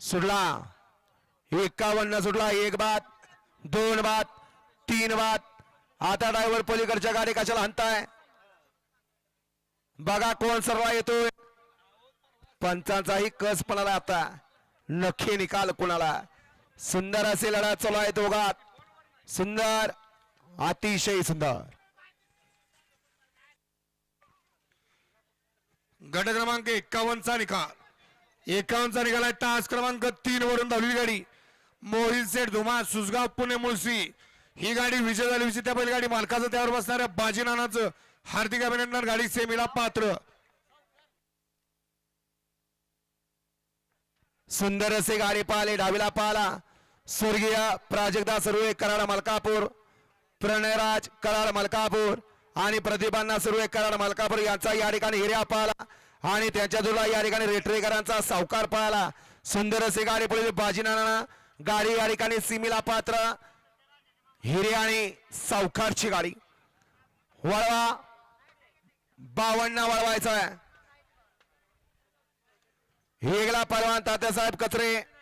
सुटला एकावन्न सुटला एक बाद दोन बाद तीन बाद. आता ड्रायव्हर पलीकडच्या गाडी कशाला हनताय बघा कोण सर्व येतोय. पंचांचाही कस पणाला आता. नखे निकाल कुणाला. सुंदर असे लढा चालू आहे दोघात. सुंदर अतिशय सुंदर. गट क्रमांक एक्कावन्नचा निकाल. एक्कावन्नचा निकाल तास क्रमांक तीन वरून धावली गाडी. मोहित सेठ धुमा सुसगाव पुणे मुळशी. ही गाडी विजय झाली विजय त्या बैलगाडी मालकाचं त्यावर बसणाऱ्या बाजीनानाचं हार्दिक अभिनंदन गाडी सेमीला पात्र. सुंदर असे गाडी पाहिले डावीला पाहला. स्वर्गीय प्राजक्ता सर्वे कराड मलकापूर. प्रणयराज कराड मलकापूर. आणि प्रतिभांना सर्वे कराड मलकापूर यांचा या ठिकाणी हिर्या पाहला. आणि त्यांच्या जोडला या ठिकाणी रेटरेकरांचा सावकार पळाला. सुंदर असे गाडी पडली बाजीनाना गाडी या ठिकाणी सिमीला पात्र. हिरे आणि सावकारची गाडी. वळवा. बावन्न वळवायचा आहे. हेगला परवान तात्यासाहेब कचरे.